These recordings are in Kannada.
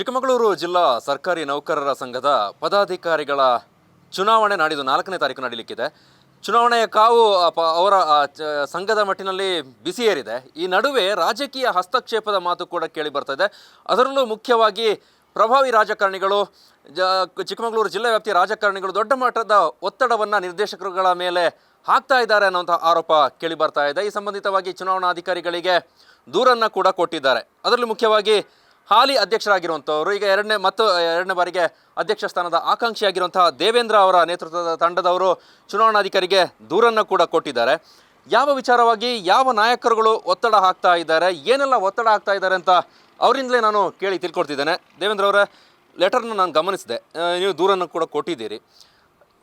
ಚಿಕ್ಕಮಗಳೂರು ಜಿಲ್ಲಾ ಸರ್ಕಾರಿ ನೌಕರರ ಸಂಘದ ಪದಾಧಿಕಾರಿಗಳ ಚುನಾವಣೆ ನಾಡಿದ್ದು ನಾಲ್ಕನೇ ತಾರೀಕು ನಡೀಲಿಕ್ಕಿದೆ. ಚುನಾವಣೆಯ ಕಾವು ಅವರ ಸಂಘದ ಮಟ್ಟಿನಲ್ಲಿ ಬಿಸಿ ಏರಿದೆ. ಈ ನಡುವೆ ರಾಜಕೀಯ ಹಸ್ತಕ್ಷೇಪದ ಮಾತು ಕೂಡ ಕೇಳಿ ಬರ್ತಾ ಇದೆ. ಅದರಲ್ಲೂ ಮುಖ್ಯವಾಗಿ ಪ್ರಭಾವಿ ರಾಜಕಾರಣಿಗಳು ಚಿಕ್ಕಮಗಳೂರು ಜಿಲ್ಲಾ ವ್ಯಾಪ್ತಿಯ ರಾಜಕಾರಣಿಗಳು ದೊಡ್ಡ ಮಟ್ಟದ ಒತ್ತಡವನ್ನು ನಿರ್ದೇಶಕರುಗಳ ಮೇಲೆ ಹಾಕ್ತಾ ಇದ್ದಾರೆ ಅನ್ನುವಂಥ ಆರೋಪ ಕೇಳಿ ಬರ್ತಾ ಇದೆ. ಈ ಸಂಬಂಧಿತವಾಗಿ ಚುನಾವಣಾಧಿಕಾರಿಗಳಿಗೆ ದೂರನ್ನು ಕೂಡ ಕೊಟ್ಟಿದ್ದಾರೆ. ಅದರಲ್ಲೂ ಮುಖ್ಯವಾಗಿ ಹಾಲಿ ಅಧ್ಯಕ್ಷರಾಗಿರುವಂಥವರು, ಈಗ ಎರಡನೇ ಮತ್ತು ಎರಡನೇ ಬಾರಿಗೆ ಅಧ್ಯಕ್ಷ ಸ್ಥಾನದ ಆಕಾಂಕ್ಷಿಯಾಗಿರುವಂತಹ ದೇವೇಂದ್ರ ಅವರ ನೇತೃತ್ವದ ತಂಡದವರು ಚುನಾವಣಾಧಿಕಾರಿಗೆ ದೂರನ್ನು ಕೂಡ ಕೊಟ್ಟಿದ್ದಾರೆ. ಯಾವ ವಿಚಾರವಾಗಿ ಯಾವ ನಾಯಕರುಗಳು ಒತ್ತಡ ಹಾಕ್ತಾ ಇದ್ದಾರೆ, ಏನೆಲ್ಲ ಒತ್ತಡ ಹಾಕ್ತಾ ಇದ್ದಾರೆ ಅಂತ ಅವರಿಂದಲೇ ನಾನು ಕೇಳಿ ತಿಳ್ಕೊಡ್ತಿದ್ದೇನೆ ದೇವೇಂದ್ರ ಅವರ ಲೆಟರ್ನ ನಾನು ಗಮನಿಸಿದೆ. ನೀವು ದೂರನ್ನು ಕೂಡ ಕೊಟ್ಟಿದ್ದೀರಿ.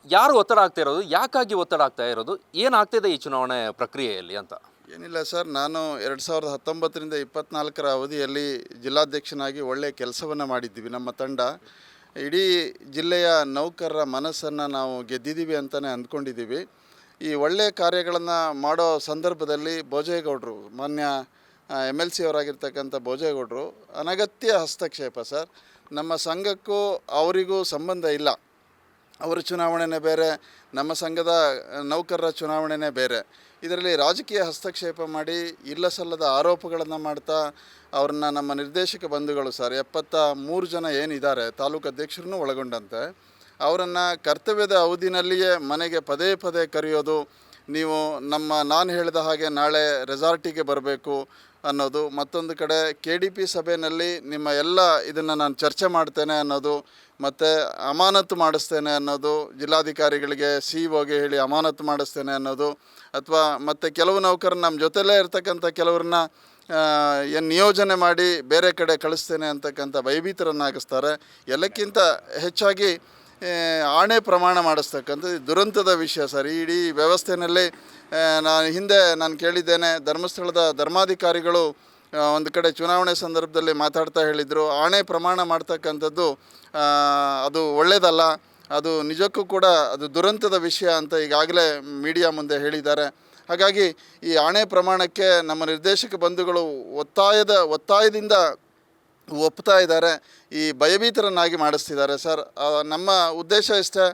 ಯಾರು ಒತ್ತಡ ಆಗ್ತಾ ಇರೋದು, ಯಾಕಾಗಿ ಒತ್ತಡ ಆಗ್ತಾ ಇರೋದು, ಏನಾಗ್ತಿದೆ ಈ ಚುನಾವಣೆ ಪ್ರಕ್ರಿಯೆಯಲ್ಲಿ ಅಂತ? ಏನಿಲ್ಲ ಸರ್, ನಾನು ಎರಡು ಸಾವಿರದ ಹತ್ತೊಂಬತ್ತರಿಂದ ಇಪ್ಪತ್ನಾಲ್ಕರ ಅವಧಿಯಲ್ಲಿ ಜಿಲ್ಲಾಧ್ಯಕ್ಷನಾಗಿ ಒಳ್ಳೆಯ ಕೆಲಸವನ್ನು ಮಾಡಿದ್ದೀವಿ ನಮ್ಮ ತಂಡ. ಇಡೀ ಜಿಲ್ಲೆಯ ನೌಕರರ ಮನಸ್ಸನ್ನು ನಾವು ಗೆದ್ದಿದ್ದೀವಿ ಅಂತಲೇ ಅಂದ್ಕೊಂಡಿದ್ದೀವಿ. ಈ ಒಳ್ಳೆಯ ಕಾರ್ಯಗಳನ್ನು ಮಾಡೋ ಸಂದರ್ಭದಲ್ಲಿ ಭೋಜೇಗೌಡರು, ಮಾನ್ಯ ಎಂ ಎಲ್ ಸಿ ಅವರಾಗಿರ್ತಕ್ಕಂಥ ಭೋಜೇಗೌಡರು, ಅನಗತ್ಯ ಹಸ್ತಕ್ಷೇಪ ಸರ್. ನಮ್ಮ ಸಂಘಕ್ಕೂ ಅವರಿಗೂ ಸಂಬಂಧ ಇಲ್ಲ. ಅವರ ಚುನಾವಣೆನೇ ಬೇರೆ, ನಮ್ಮ ಸಂಘದ ನೌಕರರ ಚುನಾವಣೆನೇ ಬೇರೆ. ಇದರಲ್ಲಿ ರಾಜಕೀಯ ಹಸ್ತಕ್ಷೇಪ ಮಾಡಿ ಇಲ್ಲ ಸಲ್ಲದ ಆರೋಪಗಳನ್ನು ಮಾಡ್ತಾ ಅವ್ರನ್ನ ನಮ್ಮ ನಿರ್ದೇಶಕ ಬಂಧುಗಳು ಸರ್ ಎಪ್ಪತ್ತ ಮೂರು ಜನ ಏನಿದ್ದಾರೆ ತಾಲೂಕು ಅಧ್ಯಕ್ಷರನ್ನು ಒಳಗೊಂಡಂತೆ, ಅವರನ್ನು ಕರ್ತವ್ಯದ ಅವಧಿನಲ್ಲಿಯೇ ಮನೆಗೆ ಪದೇ ಪದೇ ಕರೆಯೋದು, ನೀವು ನಮ್ಮ ನಾನು ಹೇಳಿದ ಹಾಗೆ ನಾಳೆ ರೆಸಾರ್ಟಿಗೆ ಬರಬೇಕು ಅನ್ನೋದು, ಮತ್ತೊಂದು ಕಡೆ ಕೆ ಡಿ ಪಿ ಸಭೆಯಲ್ಲಿ ನಿಮ್ಮ ಎಲ್ಲ ಇದನ್ನು ನಾನು ಚರ್ಚೆ ಮಾಡ್ತೇನೆ ಅನ್ನೋದು ಮತ್ತು ಅಮಾನತು ಮಾಡಿಸ್ತೇನೆ ಅನ್ನೋದು ಜಿಲ್ಲಾಧಿಕಾರಿಗಳಿಗೆ ಸಿ ಒಗೆ ಹೇಳಿ ಅಮಾನತು ಮಾಡಿಸ್ತೇನೆ ಅನ್ನೋದು ಅಥವಾ ಮತ್ತು ಕೆಲವು ನೌಕರರು ನಮ್ಮ ಜೊತೆಲೇ ಇರ್ತಕ್ಕಂಥ ಕೆಲವ್ರನ್ನ ಏನು ನಿಯೋಜನೆ ಮಾಡಿ ಬೇರೆ ಕಡೆ ಕಳಿಸ್ತೇನೆ ಅಂತಕ್ಕಂಥ ಭಯಭೀತರನ್ನಾಗಿಸ್ತಾರೆ. ಎಲ್ಲಕ್ಕಿಂತ ಹೆಚ್ಚಾಗಿ ಆಣೆ ಪ್ರಮಾಣ ಮಾಡಿಸ್ತಕ್ಕಂಥದ್ದು ದುರಂತದ ವಿಷಯ ಸರ್. ಇಡೀ ವ್ಯವಸ್ಥೆಯಲ್ಲಿ ನಾನು ಹಿಂದೆ ನಾನು ಕೇಳಿದ್ದೇನೆ, ಧರ್ಮಸ್ಥಳದ ಧರ್ಮಾಧಿಕಾರಿಗಳು ಒಂದು ಕಡೆ ಚುನಾವಣೆ ಸಂದರ್ಭದಲ್ಲಿ ಮಾತಾಡ್ತಾ ಹೇಳಿದರು. ಆಣೆ ಪ್ರಮಾಣ ಮಾಡ್ತಕ್ಕಂಥದ್ದು ಅದು ಒಳ್ಳೆಯದಲ್ಲ ಅದು ನಿಜಕ್ಕೂ ಕೂಡ ಅದು ದುರಂತದ ವಿಷಯ ಅಂತ ಈಗಾಗಲೇ ಮೀಡಿಯಾ ಮುಂದೆ ಹೇಳಿದ್ದಾರೆ. ಹಾಗಾಗಿ ಈ ಆಣೆ ಪ್ರಮಾಣಕ್ಕೆ ನಮ್ಮ ನಿರ್ದೇಶಕ ಬಂಧುಗಳು ಒತ್ತಾಯದ, ಒತ್ತಾಯದಿಂದ ಒಪ್ತಾ ಇದ್ದಾರೆ. ಈ ಭಯಭೀತರನ್ನಾಗಿ ಮಾಡಿಸ್ತಿದ್ದಾರೆ ಸರ್. ನಮ್ಮ ಉದ್ದೇಶ ಇಷ್ಟೇ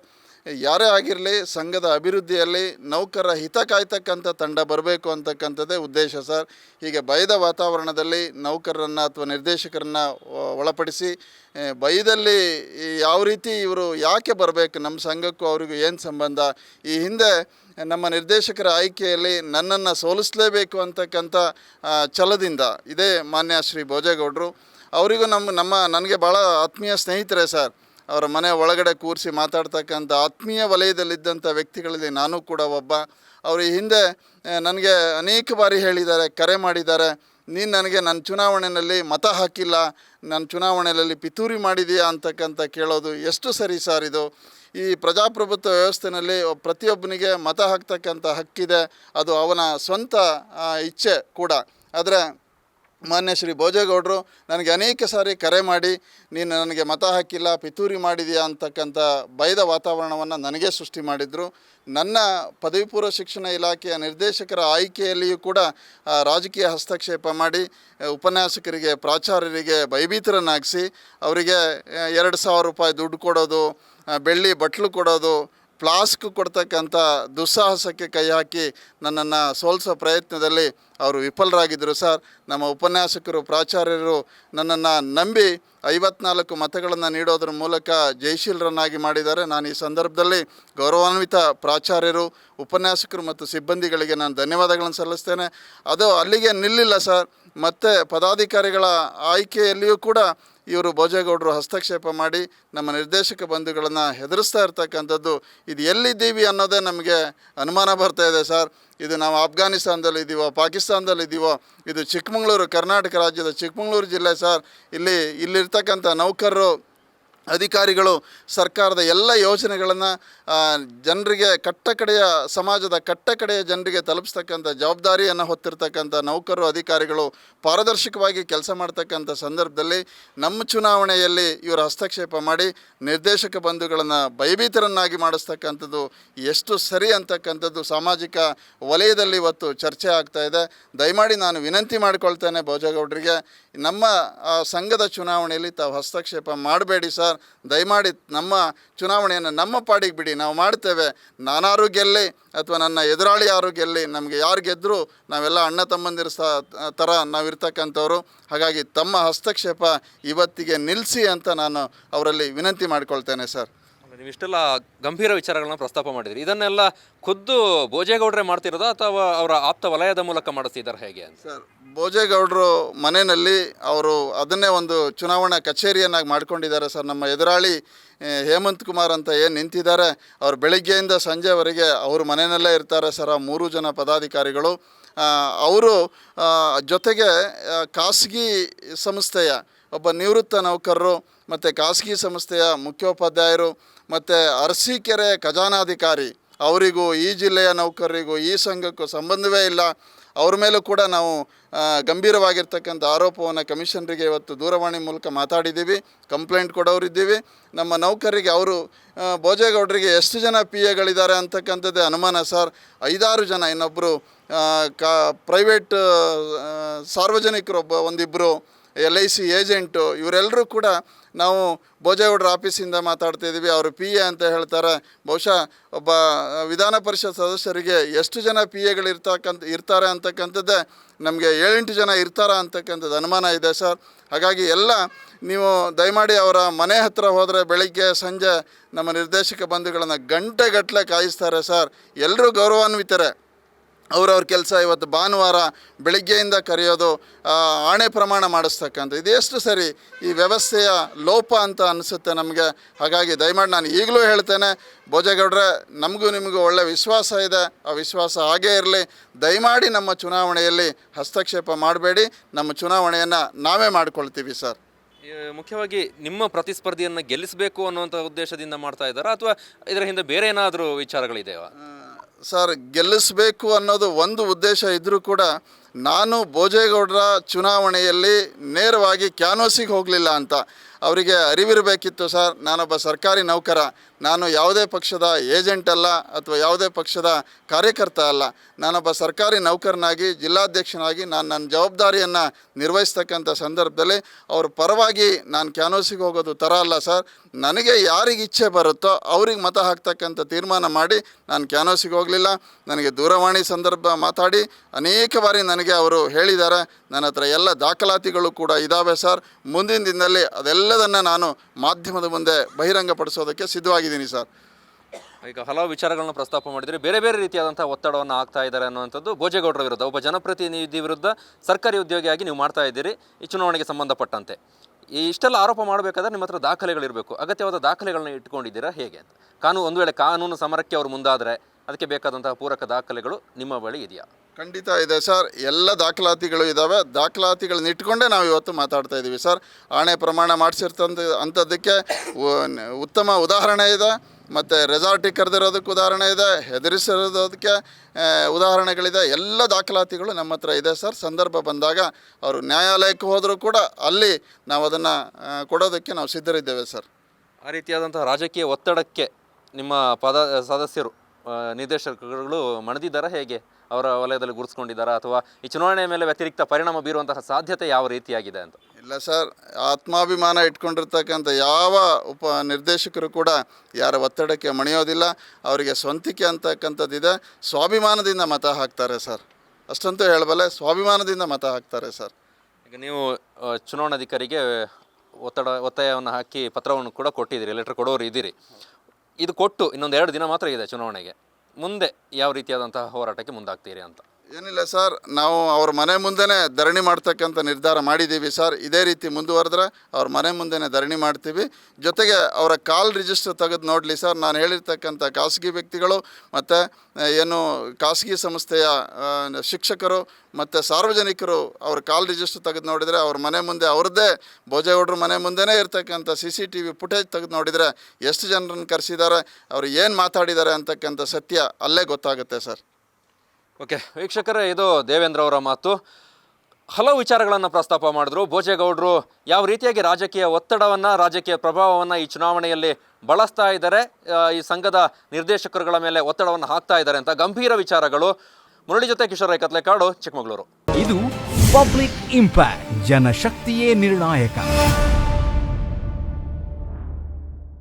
ಯಾರೇ ಆಗಿರಲಿ, ಸಂಘದ ಅಭಿವೃದ್ಧಿಯಲ್ಲಿ ನೌಕರರ ಹಿತ ಕಾಯ್ತಕ್ಕಂಥ ತಂಡ ಬರಬೇಕು ಅಂತಕ್ಕಂಥದ್ದೇ ಉದ್ದೇಶ ಸರ್. ಹೀಗೆ ಭಯದ ವಾತಾವರಣದಲ್ಲಿ ನೌಕರರನ್ನು ಅಥವಾ ನಿರ್ದೇಶಕರನ್ನು ಒಳಪಡಿಸಿ ಭಯದಲ್ಲಿ ಯಾವ ರೀತಿ ಇವರು ಯಾಕೆ ಬರಬೇಕು? ನಮ್ಮ ಸಂಘಕ್ಕೂ ಅವರಿಗೂ ಏನು ಸಂಬಂಧ? ಈ ಹಿಂದೆ ನಮ್ಮ ನಿರ್ದೇಶಕರ ಆಯ್ಕೆಯಲ್ಲಿ ನನ್ನನ್ನು ಸೋಲಿಸಲೇಬೇಕು ಅಂತಕ್ಕಂಥ ಛಲದಿಂದ ಇದೇ ಮಾನ್ಯ ಶ್ರೀ ಭೋಜೇಗೌಡರು. ಅವರಿಗೂ ನಮ್ಮ ನಮ್ಮ, ನನಗೆ ಭಾಳ ಆತ್ಮೀಯ ಸ್ನೇಹಿತರೆ ಸರ್. ಅವರ ಮನೆ ಒಳಗಡೆ ಕೂರಿಸಿ ಮಾತಾಡ್ತಕ್ಕಂಥ ಆತ್ಮೀಯ ವಲಯದಲ್ಲಿದ್ದಂಥ ವ್ಯಕ್ತಿಗಳಲ್ಲಿ ನಾನು ಕೂಡ ಒಬ್ಬ. ಅವರು ಹಿಂದೆ ನನಗೆ ಅನೇಕ ಬಾರಿ ಹೇಳಿದ್ದಾರೆ, ಕರೆ ಮಾಡಿದ್ದಾರೆ. ನೀನು ನನಗೆ ನನ್ನ ಚುನಾವಣೆಯಲ್ಲಿ ಮತ ಹಾಕಿಲ್ಲ ನನ್ನ ಚುನಾವಣೆಯಲ್ಲಿ ಪಿತೂರಿ ಮಾಡಿದೆಯಾ ಅಂತಕ್ಕಂಥ ಕೇಳೋದು ಎಷ್ಟು ಸರಿ ಸರ್ ಇದು? ಈ ಪ್ರಜಾಪ್ರಭುತ್ವ ವ್ಯವಸ್ಥೆಯಲ್ಲಿ ಪ್ರತಿಯೊಬ್ಬನಿಗೆ ಮತ ಹಾಕ್ತಕ್ಕಂಥ ಹಕ್ಕಿದೆ, ಅದು ಅವನ ಸ್ವಂತ ಇಚ್ಛೆ ಕೂಡ. ಆದರೆ ಮಾನ್ಯ ಶ್ರೀ ಭೋಜೇಗೌಡರು, ನನಗೆ ಅನೇಕ ಸಾರಿ ಕರೆ ಮಾಡಿ, ನೀನು ನನಗೆ ಮತ ಹಾಕಿಲ್ಲ, ಪಿತೂರಿ ಮಾಡಿದೆಯಾ ಅಂತಕ್ಕಂಥ ಭಯದ ವಾತಾವರಣವನ್ನು ನನಗೆ ಸೃಷ್ಟಿ ಮಾಡಿದರು. ನನ್ನ ಪದವಿ ಪೂರ್ವ ಶಿಕ್ಷಣ ಇಲಾಖೆಯ ನಿರ್ದೇಶಕರ ಆಯ್ಕೆಯಲ್ಲಿಯೂ ಕೂಡ ರಾಜಕೀಯ ಹಸ್ತಕ್ಷೇಪ ಮಾಡಿ ಉಪನ್ಯಾಸಕರಿಗೆ, ಪ್ರಾಚಾರ್ಯರಿಗೆ ಭಯಭೀತರನ್ನಾಗಿಸಿ, ಅವರಿಗೆ ಎರಡು ಸಾವಿರ ರೂಪಾಯಿ ದುಡ್ಡು ಕೊಡೋದು ಬೆಳ್ಳಿ ಬಟ್ಲು ಕೊಡೋದು ಫ್ಲಾಸ್ಕ್ ಕೊಡ್ತಕ್ಕಂಥ ದುಸ್ಸಾಹಸಕ್ಕೆ ಕೈ ಹಾಕಿ ನನ್ನನ್ನು ಸೋಲಿಸೋ ಪ್ರಯತ್ನದಲ್ಲಿ ಅವರು ವಿಫಲರಾಗಿದ್ದರು ಸರ್. ನಮ್ಮ ಉಪನ್ಯಾಸಕರು, ಪ್ರಾಚಾರ್ಯರು ನನ್ನನ್ನು ನಂಬಿ ಐವತ್ನಾಲ್ಕು ಮತಗಳನ್ನು ನೀಡೋದ್ರ ಮೂಲಕ ಜಯಶೀಲರನ್ನಾಗಿ ಮಾಡಿದ್ದಾರೆ. ನಾನು ಈ ಸಂದರ್ಭದಲ್ಲಿ ಗೌರವಾನ್ವಿತ ಪ್ರಾಚಾರ್ಯರು, ಉಪನ್ಯಾಸಕರು ಮತ್ತು ಸಿಬ್ಬಂದಿಗಳಿಗೆ ನಾನು ಧನ್ಯವಾದಗಳನ್ನು ಸಲ್ಲಿಸ್ತೇನೆ. ಅದು ಅಲ್ಲಿಗೆ ನಿಲ್ಲಿಲ್ಲ ಸರ್. ಮತ್ತು ಪದಾಧಿಕಾರಿಗಳ ಆಯ್ಕೆಯಲ್ಲಿಯೂ ಕೂಡ ಇವರು ಭೋಜೇಗೌಡರು ಹಸ್ತಕ್ಷೇಪ ಮಾಡಿ ನಮ್ಮ ನಿರ್ದೇಶಕ ಬಂಧುಗಳನ್ನು ಹೆದರಿಸ್ತಾ ಇರ್ತಕ್ಕಂಥದ್ದು ಇದು ಎಲ್ಲಿದ್ದೀವಿ ಅನ್ನೋದೇ ನಮಗೆ ಅನುಮಾನ ಬರ್ತಾ ಇದೆ ಸರ್. ಇದು ನಾವು ಅಫ್ಘಾನಿಸ್ತಾನದಲ್ಲಿ ಇದ್ದೀವೋ ಪಾಕಿಸ್ತಾನದಲ್ಲಿ ಇದ್ದೀವೋ ಇದು ಚಿಕ್ಕಮಗಳೂರು, ಕರ್ನಾಟಕ ರಾಜ್ಯದ ಚಿಕ್ಕಮಗಳೂರು ಜಿಲ್ಲೆ ಸರ್. ಇಲ್ಲಿ ಇಲ್ಲಿರ್ತಕ್ಕಂಥ ನೌಕರರು ಅಧಿಕಾರಿಗಳು ಸರ್ಕಾರದ ಎಲ್ಲ ಯೋಜನೆಗಳನ್ನು ಜನರಿಗೆ ಕಟ್ಟಕಡೆಯ, ಸಮಾಜದ ಕಟ್ಟಕಡೆಯ ಜನರಿಗೆ ತಲುಪಿಸ್ತಕ್ಕಂಥ ಜವಾಬ್ದಾರಿಯನ್ನು ಹೊತ್ತಿರ್ತಕ್ಕಂಥ ನೌಕರರು, ಅಧಿಕಾರಿಗಳು ಪಾರದರ್ಶಕವಾಗಿ ಕೆಲಸ ಮಾಡ್ತಕ್ಕಂಥ ಸಂದರ್ಭದಲ್ಲಿ ನಮ್ಮ ಚುನಾವಣೆಯಲ್ಲಿ ಇವರು ಹಸ್ತಕ್ಷೇಪ ಮಾಡಿ ನಿರ್ದೇಶಕ ಬಂಧುಗಳನ್ನು ಭಯಭೀತರನ್ನಾಗಿ ಮಾಡಿಸ್ತಕ್ಕಂಥದ್ದು ಎಷ್ಟು ಸರಿ ಅಂತಕ್ಕಂಥದ್ದು ಸಾಮಾಜಿಕ ವಲಯದಲ್ಲಿ ಇವತ್ತು ಚರ್ಚೆ ಆಗ್ತಾ ಇದೆ. ದಯಮಾಡಿ ನಾನು ವಿನಂತಿ ಮಾಡಿಕೊಳ್ತೇನೆ ಭೋಜೇಗೌಡರಿಗೆ. ನಮ್ಮ ಸಂಘದ ಚುನಾವಣೆಯಲ್ಲಿ ತಾವು ಹಸ್ತಕ್ಷೇಪ ಮಾಡಬೇಡಿ ಸರ್. ದಯಮಾಡಿ ನಮ್ಮ ಚುನಾವಣೆಯನ್ನು ನಮ್ಮ ಪಾಡಿಗೆ ಬಿಡಿ. ನಾವು ಮಾಡ್ತೇವೆ. ನಾನಾರು ಗೆಲ್ಲಿ ಅಥವಾ ನನ್ನ ಎದುರಾಳಿ ಯಾರು ಗೆಲ್ಲಿ ನಮಗೆ ಯಾರು ಗೆದ್ದರೂ ನಾವೆಲ್ಲ ಅಣ್ಣ ತಮ್ಮಂದಿರ ಸಹ ಥರ ನಾವಿರ್ತಕ್ಕಂಥವ್ರು ಹಾಗಾಗಿ ತಮ್ಮ ಹಸ್ತಕ್ಷೇಪ ಇವತ್ತಿಗೆ ನಿಲ್ಲಿಸಿ ಅಂತ ನಾನು ಅವರಲ್ಲಿ ವಿನಂತಿ ಮಾಡಿಕೊಳ್ತೇನೆ ಸರ್. ನೀವು ಇಷ್ಟೆಲ್ಲ ಗಂಭೀರ ವಿಚಾರಗಳನ್ನ ಪ್ರಸ್ತಾಪ ಮಾಡಿದ್ರಿ. ಇದನ್ನೆಲ್ಲ ಖುದ್ದು ಭೋಜೇಗೌಡ್ರೆ ಮಾಡ್ತಿರೋದಾ ಅಥವಾ ಅವರ ಆಪ್ತ ವಲಯದ ಮೂಲಕ ಮಾಡಿಸ್ತಿದ್ದಾರೆ ಹೇಗೆ ಅಂತ? ಸರ್, ಭೋಜೇಗೌಡರು ಮನೆಯಲ್ಲಿ ಅವರು ಅದನ್ನೇ ಒಂದು ಚುನಾವಣಾ ಕಚೇರಿಯನ್ನಾಗಿ ಮಾಡ್ಕೊಂಡಿದ್ದಾರೆ ಸರ್. ನಮ್ಮ ಎದುರಾಳಿ ಹೇಮಂತ್ ಕುಮಾರ್ ಅಂತ ಏನು ನಿಂತಿದ್ದಾರೆ, ಅವ್ರು ಬೆಳಗ್ಗೆಯಿಂದ ಸಂಜೆವರೆಗೆ ಅವ್ರ ಮನೆಯಲ್ಲೇ ಇರ್ತಾರೆ ಸರ್ ಆ ಮೂರು ಜನ ಪದಾಧಿಕಾರಿಗಳು. ಅವರು ಜೊತೆಗೆ ಖಾಸಗಿ ಸಂಸ್ಥೆಯ ಒಬ್ಬ ನಿವೃತ್ತ ನೌಕರರು ಮತ್ತು ಖಾಸಗಿ ಸಂಸ್ಥೆಯ ಮುಖ್ಯೋಪಾಧ್ಯಾಯರು ಮತ್ತು ಅರಸೀಕೆರೆ ಖಜಾನಾಧಿಕಾರಿ, ಅವರಿಗೂ ಈ ಜಿಲ್ಲೆಯ ನೌಕರರಿಗೂ ಈ ಸಂಘಕ್ಕೂ ಸಂಬಂಧವೇ ಇಲ್ಲ. ಅವ್ರ ಮೇಲೂ ಕೂಡ ನಾವು ಗಂಭೀರವಾಗಿರ್ತಕ್ಕಂಥ ಆರೋಪವನ್ನು ಕಮಿಷನರಿಗೆ ಇವತ್ತು ದೂರವಾಣಿ ಮೂಲಕ ಮಾತಾಡಿದ್ದೀವಿ. ಕಂಪ್ಲೇಂಟ್ ಕೊಡೋರಿದ್ದೀವಿ. ನಮ್ಮ ನೌಕರರಿಗೆ ಅವರು ಭೋಜೇಗೌಡರಿಗೆ ಎಷ್ಟು ಜನ ಪಿ ಎಗಳಿದ್ದಾರೆ ಅಂತಕ್ಕಂಥದ್ದೇ ಅನುಮಾನ ಸರ್. ಐದಾರು ಜನ ಇನ್ನೊಬ್ಬರು ಕಾ, ಪ್ರೈವೇಟ್ ಸಾರ್ವಜನಿಕರೊಬ್ಬ ಒಂದಿಬ್ಬರು ಎಲ್ ಐ ಸಿ ಏಜೆಂಟು, ಇವರೆಲ್ಲರೂ ಕೂಡ ನಾವು ಭೋಜೇಗೌಡರ ಆಫೀಸಿಂದ ಮಾತಾಡ್ತಾ ಇದ್ದೀವಿ ಅವರು ಪಿ ಎ ಅಂತ ಹೇಳ್ತಾರೆ. ಬಹುಶಃ ಒಬ್ಬ ವಿಧಾನ ಪರಿಷತ್ ಸದಸ್ಯರಿಗೆ ಎಷ್ಟು ಜನ ಪಿ ಎಗಳು ಇರ್ತಕ್ಕಂಥ ಇರ್ತಾರೆ ಅಂತಕ್ಕಂಥದ್ದೇ ನಮಗೆ ಏಳೆಂಟು ಜನ ಇರ್ತಾರ ಅಂತಕ್ಕಂಥದ್ದು ಅನುಮಾನ ಇದೆ ಸರ್. ಹಾಗಾಗಿ ಎಲ್ಲ ನೀವು ದಯಮಾಡಿ ಅವರ ಮನೆ ಹತ್ತಿರ ಹೋದರೆ ಬೆಳಿಗ್ಗೆ, ಸಂಜೆ ನಮ್ಮ ನಿರ್ದೇಶಕ ಬಂಧುಗಳನ್ನು ಗಂಟೆಗಟ್ಟಲೆ ಕಾಯಿಸ್ತಾರೆ ಸರ್. ಎಲ್ಲರೂ ಗೌರವಾನ್ವಿತರೆ. ಅವ್ರವ್ರ ಕೆಲಸ ಇವತ್ತು ಭಾನುವಾರ ಬೆಳಗ್ಗೆಯಿಂದ ಕರೆಯೋದು ಆಣೆ ಪ್ರಮಾಣ ಮಾಡಿಸ್ತಕ್ಕಂಥ ಇದು ಎಷ್ಟು ಸರಿ ಈ ವ್ಯವಸ್ಥೆಯ ಲೋಪ ಅಂತ ಅನಿಸುತ್ತೆ ನಮಗೆ. ಹಾಗಾಗಿ ದಯಮಾಡಿ ನಾನು ಈಗಲೂ ಹೇಳ್ತೇನೆ ಭೋಜೇಗೌಡ್ರೆ ನಮಗೂ ನಿಮಗೂ ಒಳ್ಳೆಯ ವಿಶ್ವಾಸ ಇದೆ. ಆ ವಿಶ್ವಾಸ ಹಾಗೇ ಇರಲಿ. ದಯಮಾಡಿ ನಮ್ಮ ಚುನಾವಣೆಯಲ್ಲಿ ಹಸ್ತಕ್ಷೇಪ ಮಾಡಬೇಡಿ. ನಮ್ಮ ಚುನಾವಣೆಯನ್ನು ನಾವೇ ಮಾಡ್ಕೊಳ್ತೀವಿ ಸರ್. ಮುಖ್ಯವಾಗಿ ನಿಮ್ಮ ಪ್ರತಿಸ್ಪರ್ಧಿಯನ್ನು ಗೆಲ್ಲಿಸಬೇಕು ಅನ್ನುವಂಥ ಉದ್ದೇಶದಿಂದ ಮಾಡ್ತಾ ಇದ್ದಾರಾ? ಅಥವಾ ಇದರ ಹಿಂದೆ ಬೇರೆ ಏನಾದರೂ ವಿಚಾರಗಳಿದೆಯಾ? ಸರ್, ಗೆಲ್ಲಿಸಬೇಕು ಅನ್ನೋದು ಒಂದು ಉದ್ದೇಶ ಇದ್ದರೂ ಕೂಡ ನಾನು ಭೋಜೇಗೌಡರ ಚುನಾವಣೆಯಲ್ಲಿ ನೇರವಾಗಿ ಕ್ಯಾನ್ವಸಿಗೆ ಹೋಗಲಿಲ್ಲ ಅಂತ. ಅವರಿಗೆ ಅರಿವಿರಬೇಕಿತ್ತು ಸರ್. ನಾನೊಬ್ಬ ಸರ್ಕಾರಿ ನೌಕರ. ನಾನು ಯಾವುದೇ ಪಕ್ಷದ ಏಜೆಂಟ್ ಅಲ್ಲ ಅಥವಾ ಯಾವುದೇ ಪಕ್ಷದ ಕಾರ್ಯಕರ್ತ ಅಲ್ಲ. ನಾನೊಬ್ಬ ಸರ್ಕಾರಿ ನೌಕರನಾಗಿ, ಜಿಲ್ಲಾಧ್ಯಕ್ಷನಾಗಿ ನಾನು ನನ್ನ ಜವಾಬ್ದಾರಿಯನ್ನು ನಿರ್ವಹಿಸ್ತಕ್ಕಂಥ ಸಂದರ್ಭದಲ್ಲಿ ಅವ್ರ ಪರವಾಗಿ ನಾನು ಕ್ಯಾನ್ವಸಿಗೆ ಹೋಗೋದು ಥರ ಅಲ್ಲ ಸರ್. ನನಗೆ ಯಾರಿಗೆ ಇಚ್ಛೆ ಬರುತ್ತೋ ಅವ್ರಿಗೆ ಮತ ಹಾಕ್ತಕ್ಕಂಥ ತೀರ್ಮಾನ ಮಾಡಿ ನಾನು ಕ್ಯಾನೋಸಿಗೆ ಹೋಗಲಿಲ್ಲ. ನನಗೆ ದೂರವಾಣಿ ಸಂದರ್ಭ ಮಾತಾಡಿ. ಅನೇಕ ಬಾರಿ ನನಗೆ ಅವರು ಹೇಳಿದ್ದಾರೆ, ನನ್ನ ಹತ್ರ ಎಲ್ಲ ದಾಖಲಾತಿಗಳು ಕೂಡ ಇದ್ದಾವೆ ಸರ್. ಮುಂದಿನ ದಿನದಲ್ಲಿ ಅದೆಲ್ಲದನ್ನು ನಾನು ಮಾಧ್ಯಮದ ಮುಂದೆ ಬಹಿರಂಗಪಡಿಸೋದಕ್ಕೆ ಸಿದ್ಧವಾಗಿದ್ದೀನಿ ಸರ್. ಈಗ ಹಲವು ವಿಚಾರಗಳನ್ನು ಪ್ರಸ್ತಾಪ ಮಾಡಿದರೆ ಬೇರೆ ಬೇರೆ ರೀತಿಯಾದಂಥ ಒತ್ತಡವನ್ನು ಹಾಕ್ತಾ ಇದ್ದಾರೆ ಅನ್ನುವಂಥದ್ದು ಭೋಜೇಗೌಡರ ವಿರುದ್ಧ ಒಬ್ಬ ಜನಪ್ರತಿನಿಧಿ ವಿರುದ್ಧ ಸರ್ಕಾರಿ ಉದ್ಯೋಗಿಯಾಗಿ ನೀವು ಮಾಡ್ತಾ ಇದ್ದೀರಿ. ಈ ಚುನಾವಣೆಗೆ ಸಂಬಂಧಪಟ್ಟಂತೆ. ಇಷ್ಟೆಲ್ಲ ಆರೋಪ ಮಾಡಬೇಕಾದ್ರೆ ನಿಮ್ಮ ಹತ್ರ ದಾಖಲೆಗಳಿರಬೇಕು. ಅಗತ್ಯವಾದ ದಾಖಲೆಗಳನ್ನ ಇಟ್ಕೊಂಡಿದ್ದೀರಾ? ಹೇಗೆ ಕಾನೂನು, ಒಂದು ವೇಳೆ ಕಾನೂನು ಸಮರಕ್ಕೆ ಅವರು ಮುಂದಾದರೆ ಅದಕ್ಕೆ ಬೇಕಾದಂತಹ ಪೂರಕ ದಾಖಲೆಗಳು ನಿಮ್ಮ ಬಳಿ ಇದೆಯಾ? ಖಂಡಿತ ಇದೆ ಸರ್. ಎಲ್ಲ ದಾಖಲಾತಿಗಳು ಇದ್ದಾವೆ ದಾಖಲಾತಿಗಳನ್ನ ಇಟ್ಕೊಂಡೇ ನಾವು ಇವತ್ತು ಮಾತಾಡ್ತಾ ಇದ್ದೀವಿ ಸರ್. ಆಣೆ ಪ್ರಮಾಣ ಮಾಡಿಸಿರ್ತಂಥ ಅಂಥದ್ದಕ್ಕೆ ಉತ್ತಮ ಉದಾಹರಣೆ ಇದೆ. ಮತ್ತು ರೆಸಾರ್ಟಿಗೆ ಕರೆದಿರೋದಕ್ಕೆ ಉದಾಹರಣೆ ಇದೆ. ಹೆದರಿಸಿರೋದಕ್ಕೆ ಉದಾಹರಣೆಗಳಿದೆ. ಎಲ್ಲ ದಾಖಲಾತಿಗಳು ನಮ್ಮ ಹತ್ರ ಇದೆ ಸರ್. ಸಂದರ್ಭ ಬಂದಾಗ ಅವರು ನ್ಯಾಯಾಲಯಕ್ಕೆ ಹೋದರೂ ಕೂಡ ಅಲ್ಲಿ ನಾವು ಅದನ್ನು ಕೊಡೋದಕ್ಕೆ ನಾವು ಸಿದ್ಧರಿದ್ದೇವೆ ಸರ್. ಆ ರೀತಿಯಾದಂಥ ರಾಜಕೀಯ ಒತ್ತಡಕ್ಕೆ ನಿಮ್ಮ ಪದ, ಸದಸ್ಯರು ನಿರ್ದೇಶಕರುಗಳು ಮಣದಿದ್ದಾರೆ ಹೇಗೆ? ಅವರ ವಲಯದಲ್ಲಿ ಗುರುತಿಸ್ಕೊಂಡಿದ್ದಾರಾ? ಅಥವಾ ಈ ಚುನಾವಣೆಯ ಮೇಲೆ ವ್ಯತಿರಿಕ್ತ ಪರಿಣಾಮ ಬೀರುವಂತಹ ಸಾಧ್ಯತೆ ಯಾವ ರೀತಿಯಾಗಿದೆ ಅಂತ? ಇಲ್ಲ ಸರ್ ಆತ್ಮಾಭಿಮಾನ ಇಟ್ಕೊಂಡಿರ್ತಕ್ಕಂಥ ಯಾವ ಉಪ ನಿರ್ದೇಶಕರು ಕೂಡ ಯಾರ ಒತ್ತಡಕ್ಕೆ ಮಣಿಯೋದಿಲ್ಲ. ಅವರಿಗೆ ಸ್ವಂತಿಕೆ ಅಂತಕ್ಕಂಥದ್ದಿದೆ. ಸ್ವಾಭಿಮಾನದಿಂದ ಮತ ಹಾಕ್ತಾರೆ ಸರ್. ಅಷ್ಟಂತೂ ಹೇಳಬಲ್ಲೆ ಸ್ವಾಭಿಮಾನದಿಂದ ಮತ ಹಾಕ್ತಾರೆ ಸರ್. ಈಗ ನೀವು ಚುನಾವಣಾಧಿಕಾರಿಗೆ ಒತ್ತಡ ಒತ್ತಾಯವನ್ನು ಹಾಕಿ ಪತ್ರವನ್ನು ಕೂಡ ಕೊಟ್ಟಿದ್ದೀರಿ ಲೆಟರ್ ಕೊಡೋರು ಇದ್ದೀರಿ. ಇದು ಕೊಟ್ಟು ಇನ್ನೊಂದು ಎರಡು ದಿನ ಮಾತ್ರ ಇದೆ ಚುನಾವಣೆಗೆ. ಮುಂದೆ ಯಾವ ರೀತಿಯಾದಂತಹ ಹೋರಾಟಕ್ಕೆ ಮುಂದಾಗ್ತೀರಿ ಅಂತ? ಏನಿಲ್ಲ ಸರ್, ನಾವು ಅವ್ರ ಮನೆ ಮುಂದೆನೇ ಧರಣಿ ಮಾಡ್ತಕ್ಕಂಥ ನಿರ್ಧಾರ ಮಾಡಿದ್ದೀವಿ ಸರ್. ಇದೇ ರೀತಿ ಮುಂದುವರೆದ್ರೆ ಅವ್ರ ಮನೆ ಮುಂದೆನೇ ಧರಣಿ ಮಾಡ್ತೀವಿ. ಜೊತೆಗೆ ಅವರ ಕಾಲ್ ರಿಜಿಸ್ಟರ್ ತೆಗೆದು ನೋಡಲಿ ಸರ್, ನಾನು ಹೇಳಿರ್ತಕ್ಕಂಥ ಖಾಸಗಿ ವ್ಯಕ್ತಿಗಳು ಮತ್ತು ಏನು ಖಾಸಗಿ ಸಂಸ್ಥೆಯ ಶಿಕ್ಷಕರು ಮತ್ತು ಸಾರ್ವಜನಿಕರು ಅವ್ರ ಕಾಲ್ ರಿಜಿಸ್ಟರ್ ತೆಗೆದು ನೋಡಿದರೆ ಅವ್ರ ಮನೆ ಮುಂದೆ ಅವ್ರದ್ದೇ ಭೋಜೇಗೌಡರ ಮನೆ ಮುಂದೆನೇ ಇರ್ತಕ್ಕಂಥ C C T V footage ತೆಗೆದು ನೋಡಿದರೆ ಎಷ್ಟು ಜನರನ್ನು ಕರೆಸಿದ್ದಾರೆ, ಅವರು ಏನು ಮಾತಾಡಿದ್ದಾರೆ ಅಂತಕ್ಕಂಥ ಸತ್ಯ ಅಲ್ಲೇ ಗೊತ್ತಾಗುತ್ತೆ ಸರ್. ಓಕೆ, ವೀಕ್ಷಕರೇ, ಇದು ದೇವೇಂದ್ರ ಅವರ ಮಾತು. ಹಲವು ವಿಚಾರಗಳನ್ನು ಪ್ರಸ್ತಾಪ ಮಾಡಿದ್ರು. ಭೋಜೇಗೌಡರು ಯಾವ ರೀತಿಯಾಗಿ ರಾಜಕೀಯ ಒತ್ತಡವನ್ನು, ರಾಜಕೀಯ ಪ್ರಭಾವವನ್ನು ಈ ಚುನಾವಣೆಯಲ್ಲಿ ಬಳಸ್ತಾ ಇದ್ದಾರೆ ಈ ಸಂಘದ ನಿರ್ದೇಶಕರುಗಳ ಮೇಲೆ ಒತ್ತಡವನ್ನು ಹಾಕ್ತಾ ಇದ್ದಾರೆ ಅಂತ ಗಂಭೀರ ವಿಚಾರಗಳು. ಮುರಳಿ ಜೊತೆ ಕಿಶೋರ್ ಕತ್ಲೆಕಾಡು, ಚಿಕ್ಕಮಗಳೂರು. ಇದು ಪಬ್ಲಿಕ್ ಇಂಪ್ಯಾಕ್ಟ್, ಜನಶಕ್ತಿಯೇ ನಿರ್ಣಾಯಕ.